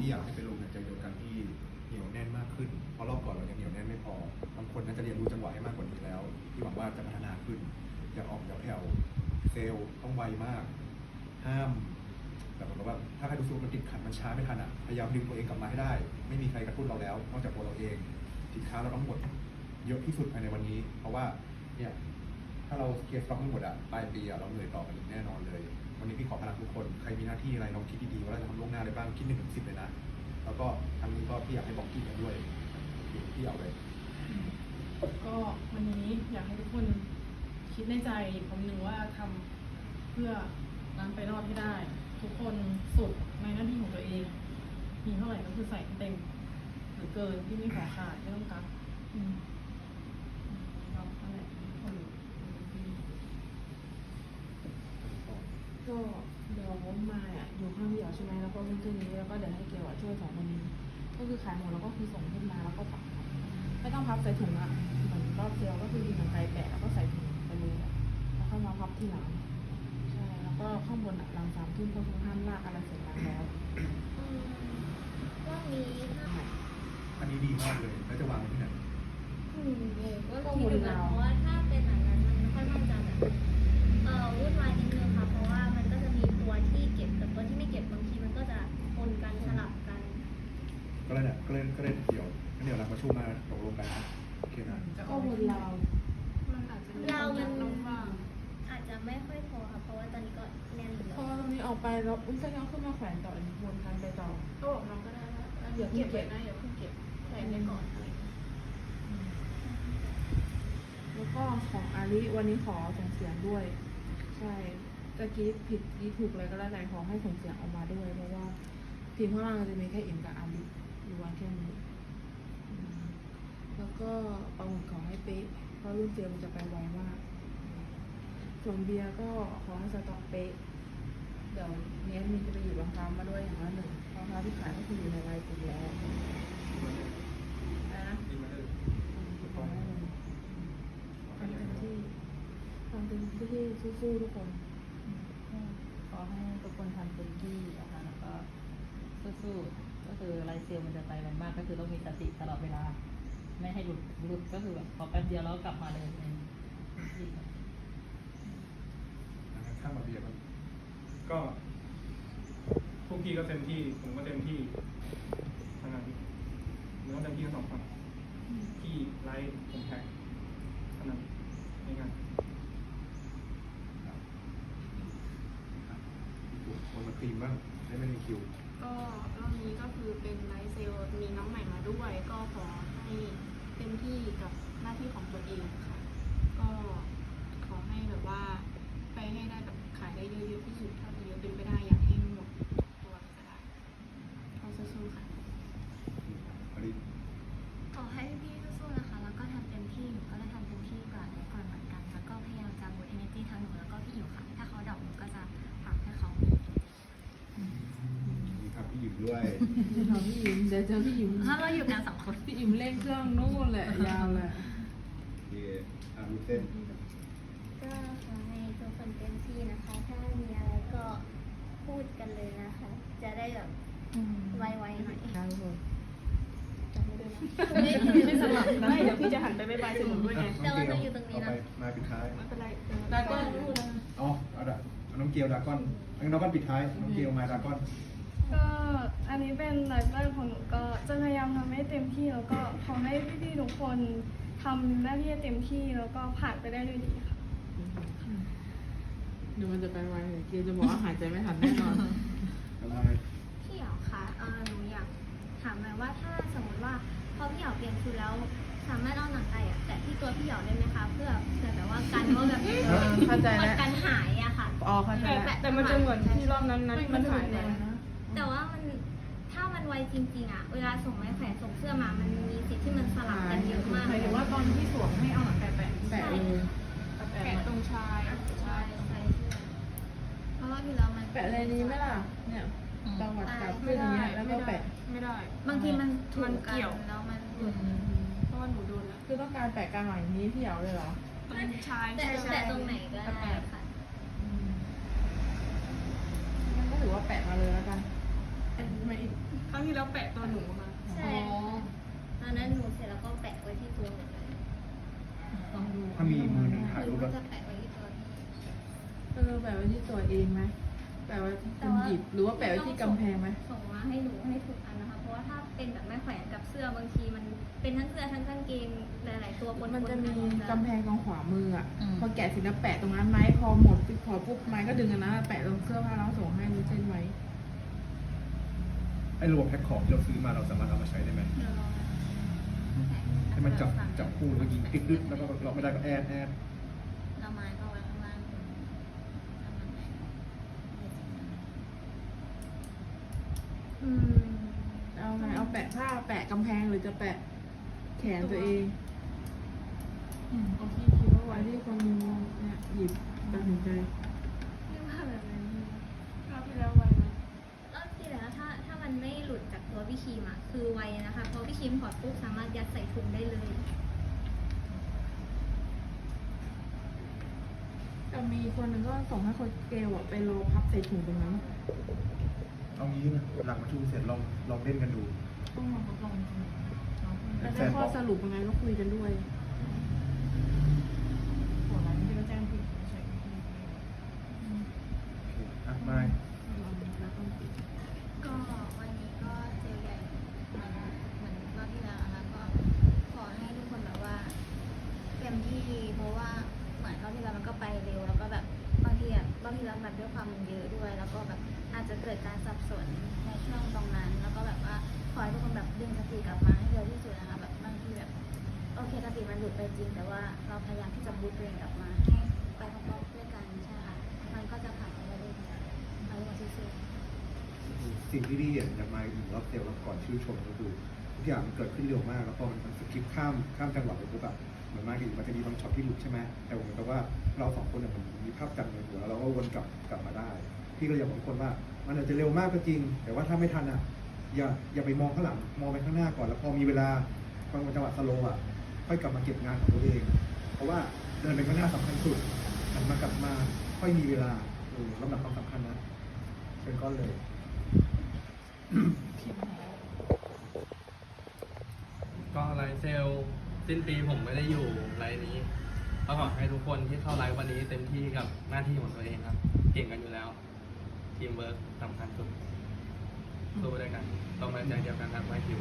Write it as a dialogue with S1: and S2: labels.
S1: พี่อยากให้ไปลงในใจเดียวกันที่เหนียวแน่นมากขึ้น เพราะรอบก่อนเรายังเหนียวแน่นไม่พอบางคนน่าจะเรียนรู้จังหวะให้มากกว่านี้แล้ว ที่หวังว่าจะพัฒนาขึ้นอย่าออกอย่าแผ่วเซลล์ต้องไวมาก ห้ามแบบเหมือกว่าถ้าใครรู้สึกว่ามันติดขัดมันช้าไม่ทันอะพยายามดึงตัวเองกลับมาให้ได้ ไม่มีใครกระตุ้นเราแล้วนอกจากตัวเราเองสินค้าเราต้องหมดเยอะที่สุดภายในวันนี้ เพราะว่าเนี่ยถ้าเราเคลียร์สต็อกไม่หมดอะปลายปีอะเราเหนื่อยต่อกันอีกแน่นอนเลย ทุกคน ใครมีหน้าที่อะไรลองคิดดีๆว่าเราจะทำล่วงหน้าอะไรบ้างคิดหนึ่งถึงสิบเลยนะ แล้วก็ทางนี้ก็พี่อยากให้บอกกี้กันด้วยพี่เอาเลย
S2: ก็วันนี้อยากให้ทุกคนคิดในใจคำหนึ่งว่าทำเพื่อร้านไปรอดให้ได้ ทุกคนสุดในหน้าที่ของตัวเอง มีเท่าไหร่ก็คือใส่เต็มหรือเกินที่ไม่ขอขาดไม่ต้องกักอืมเรานั่นแหละทุกคน
S3: ก็เดี๋ยวมาอะอยู่ข้างพี่เหยาใช่ไหมแล้วก็เพื่อนๆนี้แล้วก็เดี๋ยวให้เกลอะช่วยสองคนนี้ ก็คือขายหมดแล้วก็คือส่งขึ้นมาแล้วก็ปักไม่ต้องพับใส่ถุงอะเหมือนรอบเซลก็คือยิงกันไกลแปะแล้วก็ใส่ถุงไปเลยอะแล้วก็มาพับที่หลังใช่แล้วก็ข้างบนอะหลังสามทุ่มก็คือห้ามลากอะไรเสร็จแล้ว
S4: อืมรอบนี้ถ้า
S1: อันนี้ดีมากเลยแล้วจะวางไว้ที่ไหน
S4: อืมเออก็คิดดูนะเพราะว่าถ้าเป็นอันนั้นมันค่อนข้างจะแบบเอ่อวุ่นวายนิดนึงค่ะ เพราะว่ามันก็จะมีตัวที่เก็บกับตัวที่ไม่เก็บบางทีมันก็จะปนกันสลับกัน
S1: ก็เลยเนี่ยก็เลยก็เลยเดี๋ยวงั้นเดี๋ยวเราประชุมมาตกลงกันนะโอเคนะ
S2: จะ
S3: ก็
S2: เอา
S3: บนราว
S2: มันอาจจะ
S4: เรามัน
S2: น้องว่าง
S4: อาจจะไม่ค่อยพอค่ะเพราะว่าตอนนี้ก็แน่นอยู่
S3: พอตรงนี้ออกไปแล้วอุ้ยจะเอาขึ้นมาแขวนต่ออีกบนกันไปต่อ
S2: ก็บอกน้องก็ได้ว่าเดี๋ยวเก็บไว้นะอย่าเพิ่งเก็บใส่ไว้ก่อนอะไรอย่างเงี้ย
S3: แล้วก็ของอาริวันนี้ขอส่งเสียงด้วย ใช่ตะกี้ผิดยี่ถูกอะไรก็แล้วแต่ขอให้ส่งเสียงออกมาด้วยเพราะว่าทีมข้างล่างจะมีแค่อิมกับอาริ อยู่วันแค่นี้อืมแล้วก็ประมูลขอให้เป๊ะ เพราะรุ่นเตียมันจะไปไวมาก ส่วนเบียร์ก็ขอให้สต็อกเป๊ะ เดี๋ยวเนี้ยมีจะไปหยิบรองเท้ามาด้วยอย่างละหนึ่งรองเท้าที่ขายก็คืออยู่ในไลน์กลุ่มแล้วนะขอให้มันทำเต็มที่ทำเต็มที่สู้ๆทุกคน
S5: ขอให้ทุกคนทำเต็มที่นะคะแล้วก็สู้ๆ ก็คือไลฟ์เซลมันจะไปไวมาก ก็คือต้องมีสติตลอดเวลา ไม่ให้หลุดหลุดก็คือแบบพอแป๊บเดียวแล้วกลับมาเลยเป็นที่
S1: ข้ามมาเบียร์บ้าง
S6: ก็พวกพี่ก็เต็มที่ ผมก็เต็มที่ทำงานมันก็เต็มที่ทั้งสองฝั่งพี่ไลฟ์ผมแท็กเท่านั้นในงาน
S1: มา ครีมบ้างให้ไม่มีคิว
S7: ก็รอบนี้ก็คือเป็นไลฟ์เซลล์มีน้องใหม่มาด้วย ก็ขอให้เต็มที่กับหน้าที่ของตัวเองค่ะ ก็ขอให้แบบว่าไปให้ได้แบบขายได้เยอะๆที่สุดเท่าที่จะเป็นไปได้อยากให้หมดตัวก็ได้ก็สู้ๆค่ะ
S1: อันนี้
S8: ขอให้พี่ๆสู้ๆนะคะ แล้วก็ทำเต็มที่ หนูก็จะทำเต็มที่กว่าไว้ก่อนเหมือนกัน แล้วก็พยายามจะบูต energy ทั้งหนูแล้วก็พี่อิ๋วค่ะ ถ้าเขาดรอกหนูก็จะผลักให้เขามี
S1: มีครับพี่หยิบด้วย
S3: เดี๋ยวพี่อิมเดี๋ยวเจอพี่อิม
S8: ถ้าเราอยู่กันสองคน
S3: พี่อิมเร่งเครื่องนู่นแหละยาวแหละ
S1: โอเคอ่ามีเส้น
S4: ก็ขอให้ทุกคนเต็มที่นะคะ ถ้ามีอะไรก็พูดกันเลยนะคะ จะได้แบบไวๆหน่อย
S3: ยาวเลย
S7: ไม่สลับได้เดี๋ยวพี่จะหันไปบายบายสมุนด้วยไง
S4: แต่ว่าเราอยู่ตรงนี้นะ
S1: ต่อไปมาปิดท้าย
S7: ไม่เป็นไร
S3: แล้วก็
S1: อ๋อเอาดะเอาน้องเกียวดากอนเอาน้องก้อนปิดท้าย น้องเกียวมาดากอน
S9: ก็อันนี้เป็นไลฟ์สไตล์ของหนูก็จะพยายามทำให้เต็มที่แล้วก็ขอให้พี่ๆทุกคนทำหน้าที่ให้เต็มที่แล้วก็ผ่านไปได้ด้วยดีค่ะ
S3: เดี๋ยวมันจะไปไวเดี๋ยวเกียวจะบอกว่าหายใจไม่ทันแน่นอน
S1: อะไร
S4: พี่เหยาคะเออหนูอยากถามหน่อยว่าถ้าสมมติว่าพอพี่เหยาเปลี่ยนชุดแล้ว สามารถเอาหนังไก่อะแตะที่ตัวพี่เหยาได้ไหมคะ เพื่อเผื่อแบบว่ากันว่าแบบ
S3: เข้าใจแล้ว
S4: กันหายอะค่ะ
S3: อ๋อเข้าใจแล้ว
S9: แต่มันจะเหมือนที่รอบนั้นนั้นมันหายไป
S4: แต่ว่ามัน ถ้ามันไวจริงๆอะเวลาส่งไม้แขวนส่งเสื้อมา มันมีสิทธิ์ที่มันสลับกันเยอะมาก
S2: หมายถึงว่าตอนที่สวมให้เอาหนังไก่แปะ
S3: แปะเลย
S2: แปะตรงชาย
S4: ใช่ใช่เพราะว่าที่แล้วมัน
S3: แปะอะไรนี้ไหมล่ะ เนี่ยจังหวัดกับขึ้นอย่างเงี้ยแล้วก็แปะ
S2: ไม่ได้
S4: บางทีมันถู
S2: มัน
S4: กกั
S2: เกี่ยว
S4: แล้วมัน
S2: เพราะว่าหนูโดนแล้ว
S3: คือต้องการแปะกลางหลังอย่างนี้พี่เหยาเลยเหรอ
S2: ตรงชาย
S4: แต่แต่ตรงไหนก็ได้ค่ะ
S3: อืมงั้นก็ถือว่าแปะมาเลยแล้วกัน
S2: ไม่รั้งที่แล้วแปะตัวหนูมา
S4: ใช่ ตอนนั้นหนูเสร็จแล้วก็แปะไว้ที่ตัวหนูเลย
S5: ต้องดู
S1: ถ้ามีมือหนึ่งถ่าย
S4: ห
S1: รู
S4: นู
S1: ป
S4: ก็
S1: แล้ว
S4: จะแปะไว้ที่ตัวพี่
S3: เออแปะไว้ที่ตัวเองไหมแปะไว้ที่คนหยิบหรือว่าแปะไว้ที่กำแพงไหม
S4: ส่งมาให้หนูให้ถูกอันนะคะ เพราะว่าถ้าเป็นแบบไม่แขวนกับเสื้อบางทีมันเป็นทั้งเสื้อทั้งกางเกงหลายๆตัวปนๆ
S3: มันจะมี
S4: กั
S3: กำแพงตรงขวามืออะ
S5: อืม
S3: พอแกะเสร็จแล้วแปะตรงนั้นไหมพอหมดพอปุ๊บไม้ก็ดึงอันนั้นแปะตรงเสื้อผ้าแล้วส่งให้มีเส้นไว้
S1: ไอ้ระบบแพ็คของที่เราซื้อมาเราสามารถเอามาใช้ได้ไหม
S4: เดี๋ยวลอง
S1: ให้มันจับจับคู่แล้วยิงติ๊กดึ๊ดแล้วก็เราไม่ได้ก็แอดแอด
S4: เราไม้ก็ไว้ข้างล่างทำมันไหนอืม
S3: เอาไงเอาแปะผ้าแปะกำแพงหรือจะแปะแขนตัวเอง
S2: อืมเอาที่คิดว่า
S3: ไว้
S2: ไว้
S3: ที่คนเนี่ยหยิบตัดสินใจ
S4: เรียกว่าแบบนั้นดี
S7: คราวที่แล้วไว้ไหม
S4: รอบที่แล้วถ้าถ้ามันไม่หลุดจากตัวพี่ ครีมอะคือไวนะคะ พอพี่ครีมถอดปุ๊บสามารถยัดใส่ถุงได้เลย
S3: แต่มีคนหนึงก็ส่งให้คนเกลอะไปรอพับใส่ถุงตรงนั้น
S1: เอางี้นะหลังประชุมเสร็จลองลองเล่นกันดู
S2: ต้องมาทดลองจริงๆเนาะ
S3: แล้วได้ข้อสรุปยังไงก็คุยกันด้วย
S2: หัวร้านที่ก็แจ้งผิดใช่
S1: โอเคอะไม่
S3: แล้วก็ปิด
S4: ก็วันนี้ก็เจลใหญ่เหมือนเหมือนรอบที่แล้วนะคะก็ขอให้ทุกคนแบบว่าเต็มที่เพราะว่าเหมือนรอบ ทีแล้วมันก็ไปเร็วแล้วก็แบบบางทีอะรอบที่แล้วแบบด้วยความมันเยอะด้วย แล้วก็แบบอาจจะเกิดการสับสนในช่วงตรงนั้น แล้วก็แบบว่าขอให้ทุกคนแบบดึงสติกลับมาให้เร็วที่สุดนะคะแบบบางทีแบบโอเคสติมันหลุดไปจริง แต่ว่าเราพยายามที่จะบูตตัวเองกลับมาให้ไปพร้อมๆด้วยกันใช่ค่ะมันก็จะผ่านไปได้ด้วยกันเอาเรื่องซื่อๆ
S1: สิ่งที่ดีเห็นจากมาอีกรอบเซลล์แล้วก่อนชื่นชมก็คือทุกอย่างมันเกิดขึ้นเร็วมาก แล้วพอมันสกิปข้ามข้ามจังหวะไปปุ๊บอะเหมือนมากอีกมันจะมีบางช็อตที่หลุดใช่ไหมแต่ผมแต่ว่าเราสองคนเนี่ยมันมีภาพจำในหัวแล้วเราก็วนกลับกลับมาได้ พี่ก็เลยอยากบอกทุกคนว่า มันอาจจะเร็วมากก็จริง แต่ว่าถ้าไม่ทันอะอย่าอย่าไปมองข้างหลังมองไปข้างหน้าก่อนแล้วพอมีเวลาบางจังหวะสโลว์อะค่อยกลับมาเก็บงานของตัวเอง เพราะว่าเดินไปข้างหน้าสำคัญสุดหันมากลับมาค่อยมีเวลาเออลำดับความสำคัญนะเป็นก้อนเลย
S10: ก็ไลเซล สิ้นปีผมไม่ได้อยู่ไลน์นี้ก็ขอให้ทุกคนที่เข้าไลฟ์วันนี้เต็มที่กับหน้าที่ของตัวเองครับ เก่งกันอยู่แล้ว ทีมเวิร์กสำคัญสุดสู้ด้วยกันต้องมาใจเดียวกันครับไว้คิว